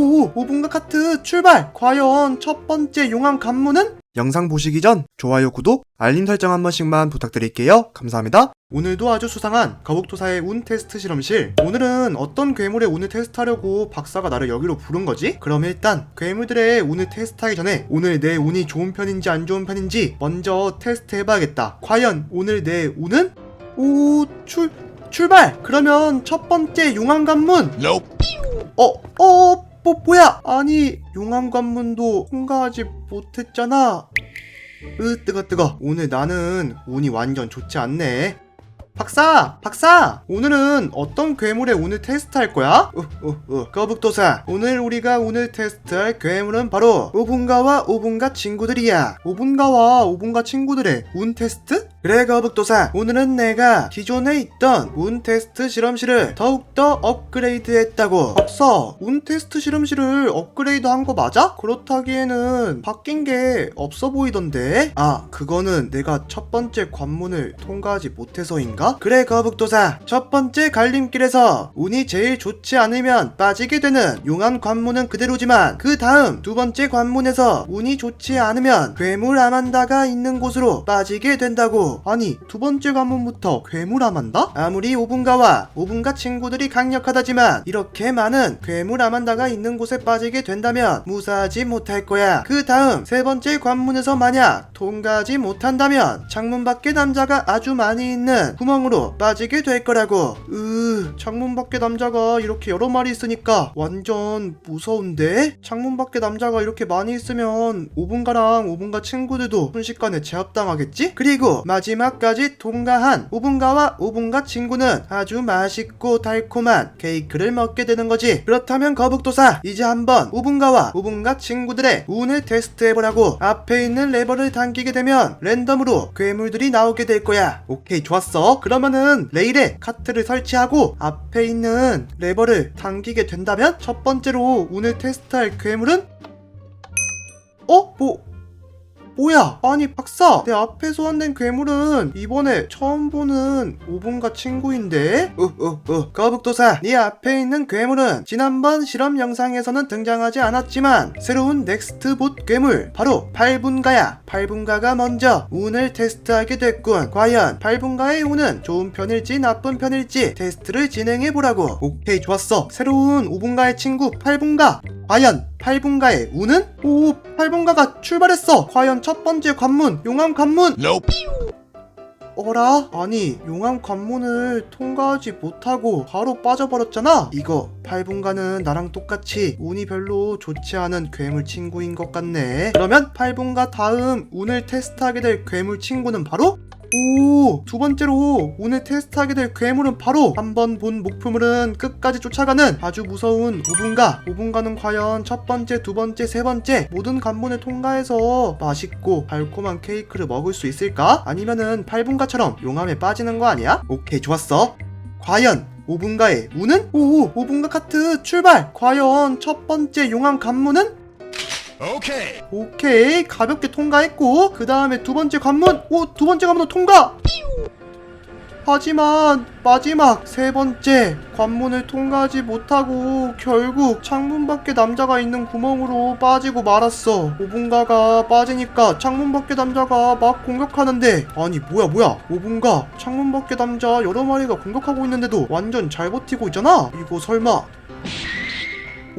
오, 5분가 카트 출발! 과연 첫 번째 용암 관문은? 영상 보시기 전 좋아요, 구독, 알림 설정 한 번씩만 부탁드릴게요. 감사합니다. 오늘도 아주 수상한 거북도사의 운 테스트 실험실. 오늘은 어떤 괴물의 운을 테스트하려고 박사가 나를 여기로 부른 거지? 그럼 일단 괴물들의 운을 테스트하기 전에 오늘 내 운이 좋은 편인지 안 좋은 편인지 먼저 테스트 해봐야겠다. 과연 오늘 내 운은? 오, 출, 출발! 그러면 첫 번째 용암 관문! 어, 어, 뭐, 뭐야? 아니, 용암 관문도 통과하지 못했잖아. 으, 뜨거, 뜨거. 오늘 나는 운이 완전 좋지 않네. 박사! 박사! 오늘은 어떤 괴물의 운을 테스트할 거야? 어, 어, 어. 거북도사. 오늘 우리가 오늘 테스트할 괴물은 바로 오분가와 오분가 친구들이야. 오분가와 오분가 친구들의 운 테스트? 그래, 거북도사. 오늘은 내가 기존에 있던 운 테스트 실험실을 더욱더 업그레이드 했다고. 박사, 운 테스트 실험실을 업그레이드 한 거 맞아? 그렇다기에는 바뀐 게 없어 보이던데? 아, 그거는 내가 첫 번째 관문을 통과하지 못해서인가? 그래, 거북도사. 첫 번째 갈림길에서 운이 제일 좋지 않으면 빠지게 되는 용암 관문은 그대로지만 그 다음 두 번째 관문에서 운이 좋지 않으면 괴물 아만다가 있는 곳으로 빠지게 된다고. 아니, 두 번째 관문부터 괴물 아만다? 아무리 오분가와 오분가 친구들이 강력하다지만 이렇게 많은 괴물 아만다가 있는 곳에 빠지게 된다면 무사하지 못할 거야. 그 다음 세 번째 관문에서 만약 통과하지 못한다면 창문 밖에 남자가 아주 많이 있는 구멍으로 빠지게 될 거라고. 으, 창문 밖에 남자가 이렇게 여러 마리 있으니까 완전 무서운데? 창문 밖에 남자가 이렇게 많이 있으면 오분가랑 오분가 친구들도 순식간에 제압당하겠지? 그리고 마 지막까지 통과한 오분가와 오분가 친구는 아주 맛있고 달콤한 케이크를 먹게 되는 거지. 그렇다면 거북도사 이제 한번 오분가와 오분가 친구들의 운을 테스트해보라고. 앞에 있는 레버를 당기게 되면 랜덤으로 괴물들이 나오게 될 거야. 오케이 좋았어. 그러면은 레일에 카트를 설치하고 앞에 있는 레버를 당기게 된다면 첫 번째로 운을 테스트할 괴물은 어? 뭐 뭐야? 아니 박사 내 앞에 소환된 괴물은 이번에 처음 보는 오분가 친구인데? 어어어. 거북도사 네 앞에 있는 괴물은 지난번 실험 영상에서는 등장하지 않았지만 새로운 넥스트 봇 괴물 바로 8분가야. 8분가가 먼저 운을 테스트하게 됐군. 과연 8분가의 운은 좋은 편일지 나쁜 편일지 테스트를 진행해보라고. 오케이 좋았어. 새로운 5분가의 친구 8분가. 과연 8분가의 운은? 오, 8분가가 출발했어. 과연 첫 번째 관문, 용암 관문. 어라? 아니, 용암 관문을 통과하지 못하고 바로 빠져버렸잖아? 이거, 8분가는 나랑 똑같이 운이 별로 좋지 않은 괴물 친구인 것 같네. 그러면 8분가 다음 운을 테스트하게 될 괴물 친구는 바로? 오, 두 번째로 오늘 테스트하게 될 괴물은 바로 한 번 본 목표물은 끝까지 쫓아가는 아주 무서운 5분가. 5분가는 과연 첫 번째, 두 번째, 세 번째 모든 관문을 통과해서 맛있고 달콤한 케이크를 먹을 수 있을까? 아니면은 8분가처럼 용암에 빠지는 거 아니야? 오케이, 좋았어. 과연 5분가의 운은? 오, 5분가 카트 출발! 과연 첫 번째 용암 관문은? Okay. 오케이. 가볍게 통과했고 그 다음에 두 번째 관문. 오 두 번째 관문 통과! 하지만 마지막 세 번째 관문을 통과하지 못하고 결국 창문 밖에 남자가 있는 구멍으로 빠지고 말았어. 오분가가 빠지니까 창문 밖에 남자가 막 공격하는데 아니 뭐야 뭐야. 오분가 창문 밖에 남자 여러 마리가 공격하고 있는데도 완전 잘 버티고 있잖아? 이거 설마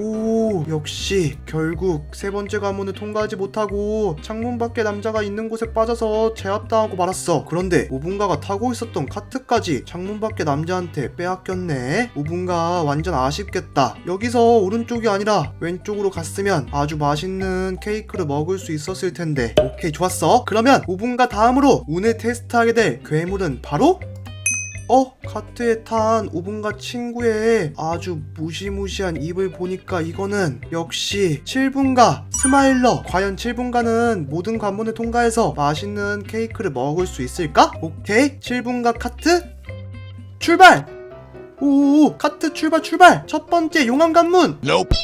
오, 역시 결국 세 번째 관문을 통과하지 못하고 창문 밖에 남자가 있는 곳에 빠져서 제압당하고 말았어. 그런데 오분가가 타고 있었던 카트까지 창문 밖에 남자한테 빼앗겼네. 오분가 완전 아쉽겠다. 여기서 오른쪽이 아니라 왼쪽으로 갔으면 아주 맛있는 케이크를 먹을 수 있었을 텐데. 오케이, 좋았어. 그러면 오분가 다음으로 운을 테스트하게 될 괴물은 바로 어? 카트에 탄 오분가 친구의 아주 무시무시한 입을 보니까 이거는 역시 7분가 스마일러 과연 7분가는 모든 관문을 통과해서 맛있는 케이크를 먹을 수 있을까? 오케이 7분가 카트 출발! 오 카트 출발 출발 첫 번째 용암 관문 Nope.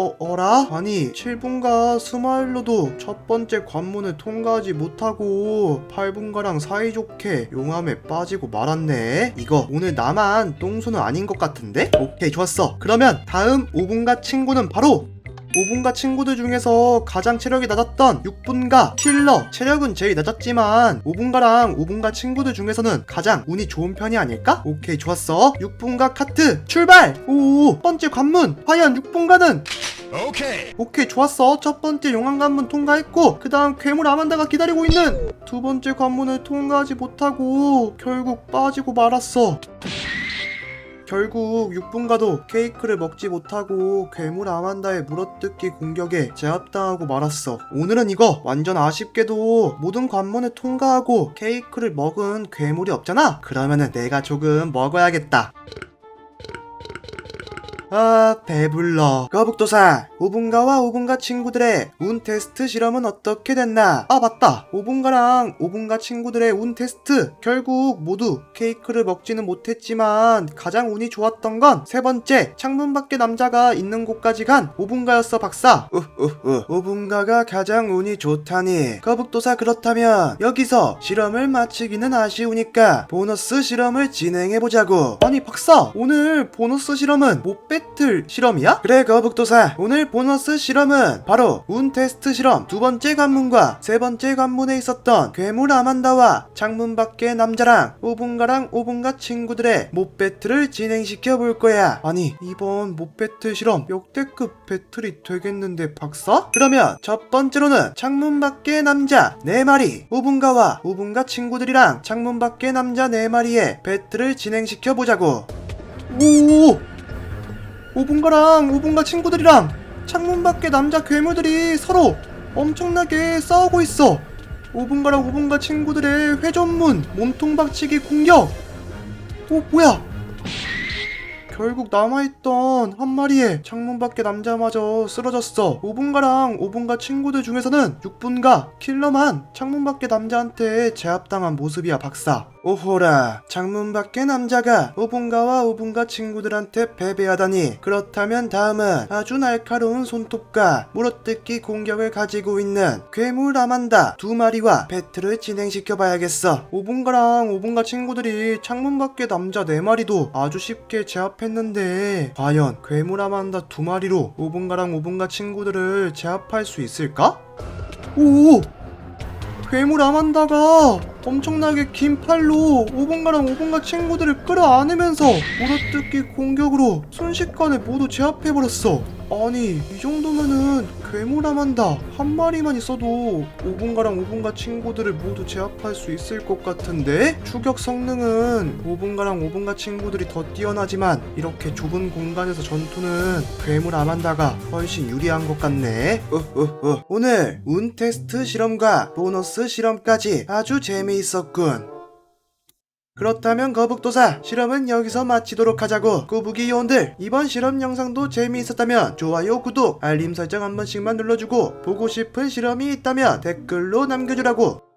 어, 어라? 아니, 7분가 스마일로도 첫 번째 관문을 통과하지 못하고 8분가랑 사이좋게 용암에 빠지고 말았네. 이거 오늘 나만 똥손은 아닌 것 같은데? 오케이, 좋았어. 그러면 다음 5분가 친구는 바로 5분가 친구들 중에서 가장 체력이 낮았던 6분가 킬러 체력은 제일 낮았지만 5분가랑 5분가 친구들 중에서는 가장 운이 좋은 편이 아닐까? 오케이 좋았어 6분가 카트 출발 오첫 번째 관문 과연 6분가는 Okay. 오케이 좋았어. 첫 번째 용암 관문 통과했고 그 다음 괴물 아만다가 기다리고 있는 두 번째 관문을 통과하지 못하고 결국 빠지고 말았어. 결국 6분가도 케이크를 먹지 못하고 괴물 아만다의 물어뜯기 공격에 제압당하고 말았어. 오늘은 이거 완전 아쉽게도 모든 관문을 통과하고 케이크를 먹은 괴물이 없잖아? 그러면은 내가 조금 먹어야겠다 아 배불러. 거북도사 5분가와 5분가 친구들의 운 테스트 실험은 어떻게 됐나? 아 맞다. 5분가랑 5분가 친구들의 운 테스트. 결국 모두 케이크를 먹지는 못했지만 가장 운이 좋았던 건 세 번째 창문 밖에 남자가 있는 곳까지 간 5분가였어 박사. 우우우 5분가가 가장 운이 좋다니. 거북도사 그렇다면 여기서 실험을 마치기는 아쉬우니까 보너스 실험을 진행해보자고. 아니 박사 오늘 보너스 실험은 못 배틀 실험이야? 그래 거북도사. 오늘 보너스 실험은 바로 운 테스트 실험. 두 번째 관문과 세 번째 관문에 있었던 괴물 아만다와 창문 밖의 남자랑 5분가랑 5분가 친구들의 못 배틀을 진행시켜 볼 거야. 아니 이번 못 배틀 실험 역대급 배틀이 되겠는데 박사? 그러면 첫 번째로는 창문 밖의 남자 4마리 5분가와 5분가 친구들이랑 창문 밖의 남자 4마리의 배틀을 진행시켜 보자고. 오 5분가랑 5분가 친구들이랑 창문 밖에 남자 괴물들이 서로 엄청나게 싸우고 있어. 5분가랑 5분가 친구들의 회전문 몸통 박치기 공격. 오 뭐야? 결국 남아있던 한 마리의 창문 밖의 남자마저 쓰러졌어. 5분가랑 5분가 친구들 중에서는 6분가 킬러만 창문 밖의 남자한테 제압당한 모습이야 박사. 오호라 창문 밖의 남자가 5분가와 5분가 친구들한테 패배하다니 그렇다면 다음은 아주 날카로운 손톱과 물어뜯기 공격을 가지고 있는 괴물 아만다 두 마리와 배틀을 진행시켜 봐야겠어 5분가랑 5분가 친구들이 창문 밖의 남자 네 마리도 아주 쉽게 제압했는데 과연 괴물 아만다 두 마리로 5분가랑 5분가 친구들을 제압할 수 있을까? 오! 괴물 아만다가 엄청나게 긴 팔로 5분가랑 5분가 친구들을 끌어안으면서 물어뜯기 공격으로 순식간에 모두 제압해버렸어. 아니 이 정도면은 괴물 아만다 한 마리만 있어도 5분가랑 5분가 친구들을 모두 제압할 수 있을 것 같은데 추격 성능은 5분가랑 5분가 친구들이 더 뛰어나지만 이렇게 좁은 공간에서 전투는 괴물 아만다가 훨씬 유리한 것 같네. 오늘 운 테스트 실험과 보너스 실험까지 아주 재미있었군. 그렇다면 거북도사 실험은 여기서 마치도록 하자고. 꾸부기 요원들 이번 실험 영상도 재미있었다면 좋아요 구독 알림 설정 한 번씩만 눌러주고 보고 싶은 실험이 있다면 댓글로 남겨주라고